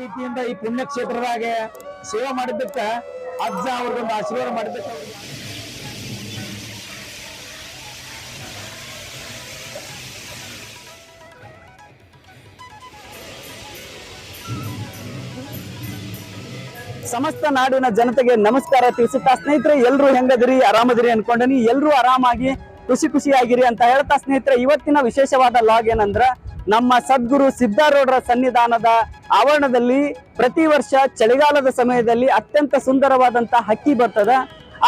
ಪ್ರೀತಿಯಿಂದ ಈ ಪುಣ್ಯ ಕ್ಷೇತ್ರದಾಗ ಸೇವೆ ಮಾಡಿದ್ದಕ್ಕ ಅಜ್ಜ ಅವ್ರಿಗೊಂದು ಆಶೀರ್ವಾದ ಮಾಡಿದ್ದಕ್ಕ. ಸಮಸ್ತ ನಾಡಿನ ಜನತೆಗೆ ನಮಸ್ಕಾರ ತಿಳಿಸುತ್ತಾ ಸ್ನೇಹಿತರೆ ಎಲ್ಲರೂ ಹೆಂಗದಿರಿ, ಆರಾಮದಿರಿ ಅನ್ಕೊಂಡನಿ. ಎಲ್ರು ಆರಾಮಾಗಿ ಖುಷಿ ಖುಷಿಯಾಗಿರಿ ಅಂತ ಹೇಳ್ತಾ ಸ್ನೇಹಿತರೆ, ಇವತ್ತಿನ ವಿಶೇಷವಾದ ಲಾಗ್ ಏನಂದ್ರ ನಮ್ಮ ಸದ್ಗುರು ಸಿದ್ಧಾರೂಢರ ಸನ್ನಿಧಾನದ ಆವರಣದಲ್ಲಿ ಪ್ರತಿ ವರ್ಷ ಚಳಿಗಾಲದ ಸಮಯದಲ್ಲಿ ಅತ್ಯಂತ ಸುಂದರವಾದಂತಹ ಹಕ್ಕಿ ಬರ್ತದ.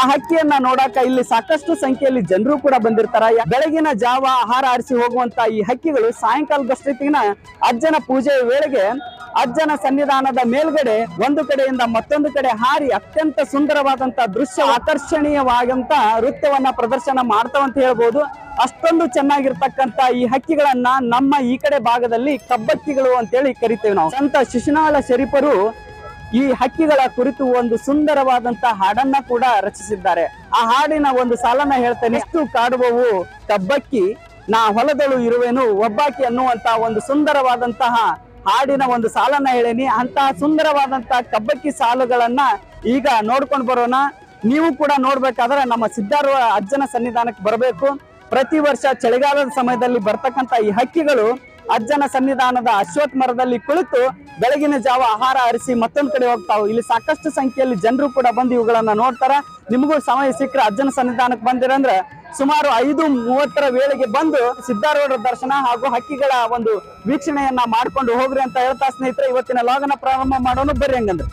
ಆ ಹಕ್ಕಿಯನ್ನ ನೋಡಾಕ ಇಲ್ಲಿ ಸಾಕಷ್ಟು ಸಂಖ್ಯೆಯಲ್ಲಿ ಜನರು ಕೂಡ ಬಂದಿರ್ತಾರ. ಬೆಳಗಿನ ಜಾವ ಆಹಾರ ಆರಿಸಿ ಹೋಗುವಂತ ಈ ಹಕ್ಕಿಗಳು ಸಾಯಂಕಾಲದಷ್ಟೊತ್ತಿಗಿನ ಅಜ್ಜನ ಪೂಜೆಯ ವೇಳೆಗೆ ಅಜ್ಜನ ಸನ್ನಿಧಾನದ ಮೇಲ್ಗಡೆ ಒಂದು ಕಡೆಯಿಂದ ಮತ್ತೊಂದು ಕಡೆ ಹಾರಿ ಅತ್ಯಂತ ಸುಂದರವಾದಂತ ದೃಶ್ಯ ಆಕರ್ಷಣೀಯವಾದಂತ ನೃತ್ಯವನ್ನ ಪ್ರದರ್ಶನ ಮಾಡ್ತಾವಂತ ಹೇಳ್ಬೋದು. ಅಷ್ಟೊಂದು ಚೆನ್ನಾಗಿರ್ತಕ್ಕಂತ ಈ ಹಕ್ಕಿಗಳನ್ನ ನಮ್ಮ ಈ ಕಡೆ ಭಾಗದಲ್ಲಿ ಕಬ್ಬಕ್ಕಿಗಳು ಅಂತೇಳಿ ಕರಿತೇವೆ ನಾವು. ಸಂತ ಶಿಶುನಾಳ ಶರೀಫರು ಈ ಹಕ್ಕಿಗಳ ಕುರಿತು ಒಂದು ಸುಂದರವಾದಂತ ಹಾಡನ್ನ ಕೂಡ ರಚಿಸಿದ್ದಾರೆ. ಆ ಹಾಡಿನ ಒಂದು ಸಾಲನ್ನ ಹೇಳ್ತೇನೆ. ಎಷ್ಟು ಕಾಡುವವು, ಕಬ್ಬಕ್ಕಿ, ನಾ ಹೊಲದಳು ಇರುವೆನು, ಒಬ್ಬಾಕಿ ಅನ್ನುವಂತ ಒಂದು ಸುಂದರವಾದಂತಹ ಹಾಡಿನ ಒಂದು ಸಾಲನ್ನ ಹೇಳೇನಿ. ಅಂತಹ ಸುಂದರವಾದಂತಹ ಕಬ್ಬಕ್ಕಿ ಸಾಲುಗಳನ್ನ ಈಗ ನೋಡ್ಕೊಂಡು ಬರೋಣ. ನೀವು ಕೂಡ ನೋಡ್ಬೇಕಾದ್ರೆ ನಮ್ಮ ಸಿದ್ಧಾರ್ವ ಅಜ್ಜನ ಸನ್ನಿಧಾನಕ್ಕೆ ಬರಬೇಕು. ಪ್ರತಿ ವರ್ಷ ಚಳಿಗಾಲದ ಸಮಯದಲ್ಲಿ ಬರ್ತಕ್ಕಂತ ಈ ಹಕ್ಕಿಗಳು ಅಜ್ಜನ ಸನ್ನಿಧಾನದ ಅಶ್ವತ್ ಮರದಲ್ಲಿ ಕುಳಿತು ಬೆಳಗಿನ ಜಾವ ಆಹಾರ ಅರಿಸಿ ಮತ್ತೊಂದು ಕಡೆ ಹೋಗ್ತಾವೆ. ಇಲ್ಲಿ ಸಾಕಷ್ಟು ಸಂಖ್ಯೆಯಲ್ಲಿ ಜನರು ಕೂಡ ಬಂದು ಇವುಗಳನ್ನ ನೋಡ್ತಾರ. ನಿಮಗೂ ಸಮಯ ಸಿಕ್ಕರೆ ಅಜ್ಜನ ಸನ್ನಿಧಾನಕ್ಕೆ ಬಂದಿರಂದ್ರೆ ಸುಮಾರು ಐದು ಮೂವತ್ತರ ವೇಳೆಗೆ ಬಂದು ಸಿದ್ಧಾರೂಢರ ದರ್ಶನ ಹಾಗೂ ಹಕ್ಕಿಗಳ ಒಂದು ವೀಕ್ಷಣೆಯನ್ನ ಮಾಡ್ಕೊಂಡು ಹೋಗ್ರಿ ಅಂತ ಹೇಳ್ತಾ ಸ್ನೇಹಿತರೆ, ಇವತ್ತಿನ ಲಾಗನ ಪ್ರಾರಂಭ ಮಾಡೋಣ. ಬರ್ರಿ ಹಂಗಂದ್ರೆ.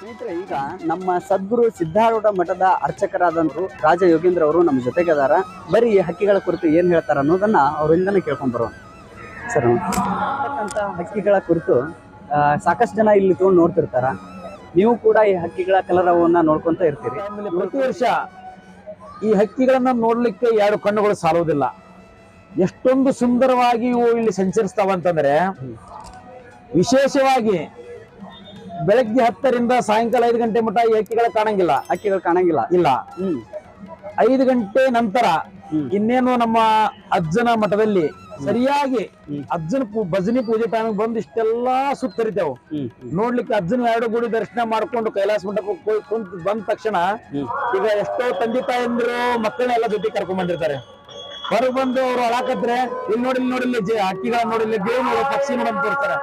ಸ್ನೇಹಿತರೆ, ಈಗ ನಮ್ಮ ಸದ್ಗುರು ಸಿದ್ಧಾರೂಢ ಮಠದ ಅರ್ಚಕರಾದಂತರು ರಾಜ ಯೋಗೇಂದ್ರ ಅವರು ನಮ್ಮ ಜೊತೆಗೆ ಅದಾರ ಬರೀ ಹಕ್ಕಿಗಳ ಕುರಿತು ಏನ್ ಹೇಳ್ತಾರ ಅನ್ನೋದನ್ನ ಅವರಿಂದನೇ ಕೇಳ್ಕೊಂಡ್ ಬರೋಣ. ಸರ್ ಹಕ್ಕಿಗಳ ಕುರಿತು ಸಾಕಷ್ಟು ಜನ ಇಲ್ಲಿ ತಗೊಂಡು ನೋಡ್ತಿರ್ತಾರ. ನೀವು ಕೂಡ ಈ ಹಕ್ಕಿಗಳ ಕಲರವನ್ನ ನೋಡ್ಕೊಂತ ಇರ್ತೀರಿ. ಪ್ರತಿ ವರ್ಷ ಈ ಹಕ್ಕಿಗಳನ್ನ ನೋಡ್ಲಿಕ್ಕೆ ಎರಡು ಕಣ್ಣುಗಳು ಸಾಲುವುದಿಲ್ಲ. ಎಷ್ಟೊಂದು ಸುಂದರವಾಗಿ ಇವು ಇಲ್ಲಿ ಸಂಚರಿಸ್ತಾವ ಅಂತಂದ್ರೆ ವಿಶೇಷವಾಗಿ ಬೆಳಗ್ಗೆ ಹತ್ತರಿಂದ ಸಾಯಂಕಾಲ ಐದು ಗಂಟೆ ಮಟ್ಟ ಈ ಹಕ್ಕಿಗಳ ಕಾಣಂಗಿಲ್ಲ. ಹಕ್ಕಿಗಳು ಕಾಣಂಗಿಲ್ಲ. ಇಲ್ಲ. ಹ್ಮ್. ಐದು ಗಂಟೆ ನಂತರ. ಇನ್ನೇನು ನಮ್ಮ ಅಜ್ಜನ ಮಠದಲ್ಲಿ ಸರಿಯಾಗಿ. ಅಜ್ಜನ ಭಜನಿ ಪೂಜೆ ಟೈಮ್ ಬಂದು ಇಷ್ಟೆಲ್ಲಾ ಸುತ್ತರಿತೇವು. ನೋಡ್ಲಿಕ್ಕೆ ಅಜ್ಜನ ಎರಡು ಗುಡಿ ದರ್ಶನ ಮಾಡ್ಕೊಂಡು ಕೈಲಾಸ ಮಂಟಪಕ್ಕೆ ಹೋಗಿ ಕುಂತ್ ಬಂದ ತಕ್ಷಣ. ಈಗ ಎಷ್ಟೋ ತಂದೆ ತಾಯಂದ್ರು ಮಕ್ಕಳನ್ನೆಲ್ಲ ಜೊತೆ ಕರ್ಕೊಂಡ್ ಬಂದಿರ್ತಾರೆ. ಹೊರಗೆ ಬಂದು ಅವ್ರು ಅಳಾಕತ್ರೆ ಇಲ್ಲಿ ನೋಡಿ ನೋಡಿಲ್ಲ ನೋಡಿ ನೋಡಿಲ್ಲ ಜೆ- ಹಕ್ಕಿಗಳ ನೋಡಿ ಇಲ್ಲಿ ಗಿಳಿ ನೋಡು ಪಕ್ಷಿ ನೋಡಿ ಅಂತ ತೋರಿಸ್ತಾರೆ.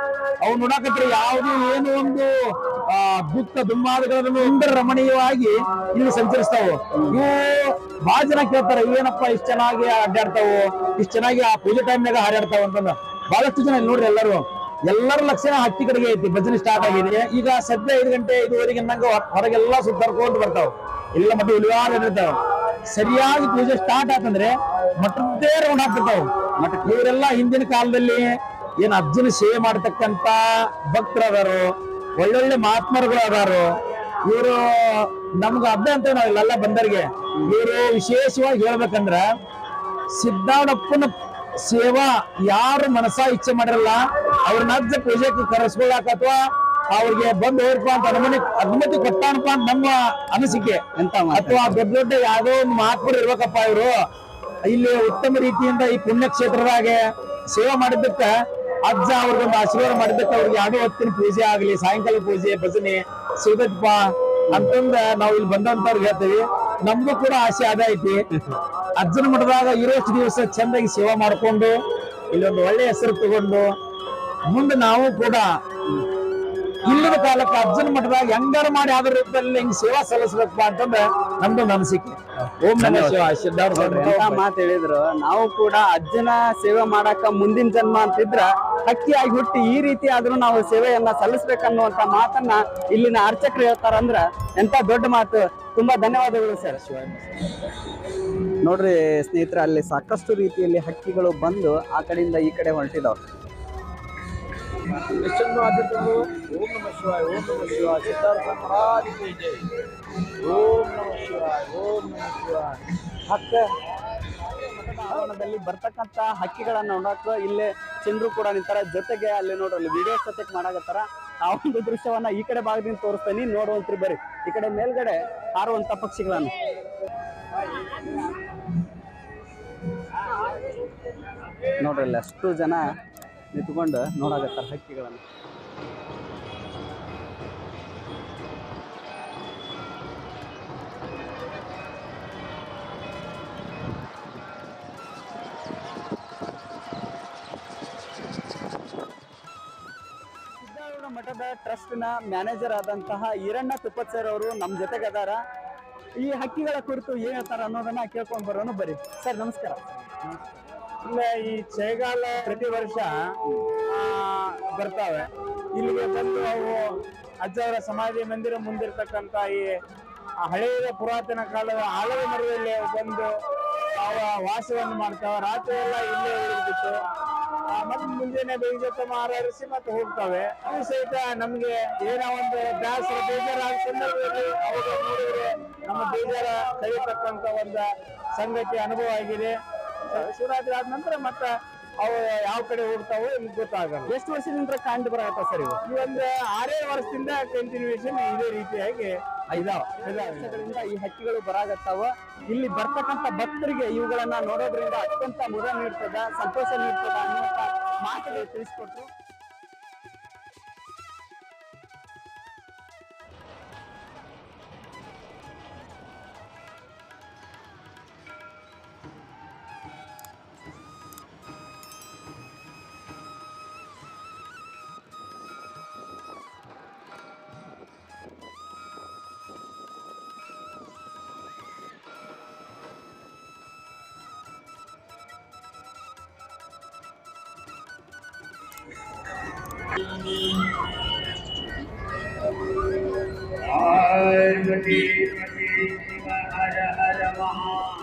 ಅವು ನೋಡಾಕತ್ರ ಯಾವ್ದು ಏನು ಒಂದು, ಆ, ಗುಪ್ತ ದುಮ್ಮಾದಗಳನ್ನು ಸುಂದರ ರಮಣೀಯವಾಗಿ ಇಲ್ಲಿ ಸಂಚರಿಸ್ತಾವು. ಇವು ಬಹಳ ಜನ ಕೇಳ್ತಾರೆ, ಏನಪ್ಪ ಇಷ್ಟ ಚೆನ್ನಾಗಿ ಅಡ್ಡಾಡ್ತಾವು, ಇಷ್ಟ ಚೆನ್ನಾಗಿ ಆ ಪೂಜೆ ಟೈಮ್ನಾಗ ಹಾರಾಡ್ತಾವ ಅಂತಂದ. ಬಹಳಷ್ಟು ಜನ ನೋಡ್ರಿ ಎಲ್ಲರೂ. ಎಲ್ಲರ ಲಕ್ಷಣ ಹತ್ತಿ ಕಡೆಗೆ ಐತಿ, ಭಜನೆ ಸ್ಟಾರ್ಟ್ ಆಗಿದೆ ಈಗ ಸದ್ಯ ಐದು ಗಂಟೆ ಐದುವರೆಗೆ ನಂಗ ಹೊರಗೆಲ್ಲ ಸುತ್ತರ್ಕೊಂಡು ಬರ್ತಾವ. ಇಲ್ಲ ಮಠ ಉಳಿವಾರ ಇರ್ತಾವ ಸರಿಯಾಗಿ ಪೂಜೆ ಸ್ಟಾರ್ಟ್ ಆತಂದ್ರೆ ಮಠದ್ದೇ ರೌಂಡ್ ಆಗ್ತಿರ್ತಾವ ಮಠ ಇವರೆಲ್ಲ ಹಿಂದಿನ ಕಾಲದಲ್ಲಿ ಏನ್ ಅರ್ಜುನ ಸೇವೆ ಮಾಡತಕ್ಕಂತ ಭಕ್ತರದಾರು ಒಳ್ಳೊಳ್ಳೆ ಮಹಾತ್ಮರುಗಳು ಅದಾರು ಇವರು ನಮ್ಗ ಹಬ್ಬ ಅಂತ ನಾವು ಇಲ್ಲೆಲ್ಲ ಬಂದರಿಗೆ ಇವರು ವಿಶೇಷವಾಗಿ ಹೇಳ್ಬೇಕಂದ್ರ ಸಿದ್ದಾಡಪ್ಪನ ಸೇವಾ ಯಾರು ಮನಸ ಇಚ್ಛೆ ಮಾಡಿರಲ್ಲ ಅವ್ರನ್ನ ಅಜ್ಜ ಪೂಜೆಗೆ ಕರೆಸ್ಕೊಳ್ಳಾಕ ಅಥವಾ ಅವ್ರಿಗೆ ಬಂದು ಹೋಗ್ರಪ್ಪ ಅಂತ ಅನುಮತಿ ಅನುಮತಿ ಕೊಟ್ಟಾನಪ್ಪ ಅಂತ ನಮ್ಮ ಅನಿಸಿಕೆ? ಅಥವಾ ದೊಡ್ಡ ದೊಡ್ಡ ಯಾವ್ದೋ ಒಂದು ಮಹಾತ್ಮರು ಇರ್ಬೇಕಪ್ಪ ಇವರು. ಇಲ್ಲಿ ಉತ್ತಮ ರೀತಿಯಿಂದ ಈ ಪುಣ್ಯಕ್ಷೇತ್ರದಾಗೆ ಸೇವೆ ಮಾಡಿದ್ದಕ್ಕ ಅಜ್ಜ ಅವ್ರಿಗೊಂದು ಆಶೀರ್ವಾದ ಮಾಡಿದಕ್ಕೆ ಅವ್ರಿಗೆ ಯಾವುದೇ ಹೊತ್ತಿನ ಪೂಜೆ ಆಗಲಿ, ಸಾಯಂಕಾಲ ಪೂಜೆ, ಭಜನೆ ಸಿಗದಪ್ಪ ಅಂತಂದ ನಾವು ಇಲ್ಲಿ ಬಂದಂತವ್ರಿಗೆ ಹೇಳ್ತೀವಿ. ನಮ್ಗೂ ಕೂಡ ಆಸೆ ಅದ ಐತಿ. ಅಜ್ಜನ ಮಠದಾಗ ಇರೋಷ್ಟು ದಿವಸ ಚಂದಾಗಿ ಸೇವೆ ಮಾಡ್ಕೊಂಡು, ಇಲ್ಲೊಂದು ಒಳ್ಳೆ ಹೆಸರು ತಗೊಂಡು, ಮುಂದೆ ನಾವು ಕೂಡ ಇಲ್ಲದ ಕಾಲಕ್ಕೆ ಅಜ್ಜನ ಮಠದಾಗ ಹೆಂಗಾರ ಮಾಡಿ ಅದ್ರ ರೂಪದಲ್ಲಿ ಹಿಂಗ್ ಸೇವಾ ಸಲ್ಲಿಸ್ಬೇಕಪ್ಪ ಅಂತಂದ್ರೆ ನಮ್ದು ಅನಿಸಿಕೆ ಓಂ ನಮ ಶಿವಾಯ ಸಿದ್ಧಾರ್ಥ ಮಾತು ಹೇಳಿದ್ರು. ನಾವು ಕೂಡ ಅಜ್ಜನ ಸೇವೆ ಮಾಡಾಕ ಮುಂದಿನ ಜನ್ಮ ಅಂತಿದ್ರ ಹಕ್ಕಿಯಾಗಿ ಹುಟ್ಟಿ ಈ ರೀತಿ ಆದ್ರೂ ನಾವು ಸೇವೆಯನ್ನ ಸಲ್ಲಿಸ್ಬೇಕನ್ನುವಂತ ಮಾತನ್ನ ಇಲ್ಲಿನ ಅರ್ಚಕರು ಹೇಳ್ತಾರಂದ್ರ ಎಂತ ದೊಡ್ಡ ಮಾತು. ತುಂಬಾ ಧನ್ಯವಾದಗಳು ಸರ್. ನೋಡ್ರಿ ಸ್ನೇಹಿತರೆ ಅಲ್ಲಿ ಸಾಕಷ್ಟು ರೀತಿಯಲ್ಲಿ ಹಕ್ಕಿಗಳು ಬಂದು ಆ ಕಡೆಯಿಂದ ಈ ಕಡೆ ಹೊರಟಿದಾವ್. ಎಷ್ಟೊಂದು ಆದಿತ್ಯರು ಓಂ ಶಿವಾಯ ಬರ್ತಕ್ಕಂತ ಹಕ್ಕಿಗಳನ್ನ ನೋಡಕ್ ಇಲ್ಲೇ ಚಂದ್ರು ಕೂಡ ನಿಂತಾರ. ಜೊತೆಗೆ ಅಲ್ಲಿ ನೋಡ್ರಲ್ಲಿ ವಿಡಿಯೋ ಸತೆಕ್ ಮಾಡಾಕತ್ತಾರ. ಆ ಒಂದು ದೃಶ್ಯವನ್ನ ಈ ಕಡೆ ಭಾಗದಿಂದ ತೋರಿಸ್ತೇನೆ. ನೋಡುವಂತ್ರಿ ಬರ್ರಿ. ಈ ಕಡೆ ಮೇಲ್ಗಡೆ ಹಾರುವಂತ ಪಕ್ಷಿಗಳನ್ನು. ನೋಡ್ರಲ್ಲಿ ಅಷ್ಟು ಜನ ನಿಂತ್ಕೊಂಡು ನೋಡಾಕತ್ತಾರ ಹಕ್ಕಿಗಳನ್ನು. ಮಠದ ಟ್ರಸ್ಟ್ನ ಮ್ಯಾನೇಜರ್ ಆದಂತಹ ಈರಣ್ಣ ತುಪ್ಪತ್ ಸರ್ ಅವರು ನಮ್ಮ ಜೊತೆಗೆ ಅದಾರ ಈ ಹಕ್ಕಿಗಳ ಕುರಿತು ಏನು ಹೇಳ್ತಾರ ಅನ್ನೋದನ್ನ ಕೇಳ್ಕೊಂಡ್ ಬರೋನು ಬರೀ. ಸರ್ ನಮಸ್ಕಾರ. ಇಲ್ಲ ಈ ಚಳಿಗಾಲ ಪ್ರತಿ ವರ್ಷ ಬರ್ತಾವೆ. ಇಲ್ಲಿಗೆ ಬಂದು ಅವು ಅಜ್ಜವರ ಸಮಾಧಿ ಮಂದಿರ ಮುಂದಿರ್ತಕ್ಕಂಥ ಈ ಹಳೆಯ ಪುರಾತನ ಕಾಲದ ಆಲದ ಮರದಲ್ಲಿ ಬಂದು ಅವ ವಾಸವನ್ನು ಮಾಡ್ತಾವೆ. ರಾತ್ರಿ ಎಲ್ಲ ಇಲ್ಲೇ ಉಳಿದ್ಬಿಟ್ಟು ಮತ್ತೆ ಮುಂಜಾನೆ ಬೆಳಿಗ್ಗೆ ಮಾರಾರಿಸಿ ಮತ್ತೆ ಹೋಗ್ತವೆ. ಅದು ಸಹಿತ ನಮ್ಗೆ ಏನೋ ಒಂದು ಬೇಸರ ಬೇಜಾರಾದ ಸಂದರ್ಭದಲ್ಲಿ ಅವಾಗ ನೋಡಿದ್ರೆ ನಮ್ಮ ಬೇಜಾರ ಕಳೀತಕ್ಕಂತ ಒಂದು ಸಂಗತಿ, ಅನುಭವ ಆಗಿದೆ. ಶಿವರಾತ್ರಿ ಆದ ನಂತರ ಮತ್ತೆ ಅವು ಯಾವ ಕಡೆ ಹೋಗ್ತಾವೋ ಇಲ್ಲಿ ಗೊತ್ತಾಗಲ್ಲ. ಎಷ್ಟು ವರ್ಷದಿಂದ ಕಂಡು ಬರತ್ತ ಸರ್ ಇವು ಈ ಒಂದು ಆರೇ ವರ್ಷದಿಂದ ಕಂಟಿನ್ಯೂಷನ್ ಇದೇ ರೀತಿಯಾಗಿ ಇದಾವ ವರ್ಷಗಳಿಂದ ಈ ಹಕ್ಕಿಗಳು ಬರಾಗತ್ತಾವ. ಇಲ್ಲಿ ಬರ್ತಕ್ಕಂತ ಭಕ್ತರಿಗೆ ಇವುಗಳನ್ನ ನೋಡೋದ್ರಿಂದ ಅತ್ಯಂತ ಮುದ ನೀಡ್ತದ ಸಂತೋಷ ನೀಡ್ತದ ಅನ್ನುವಂತ ಮಾತುಗಳು ತಿಳಿಸ್ಕೊಟ್ರು. पार्वती पति शिव हर हर महा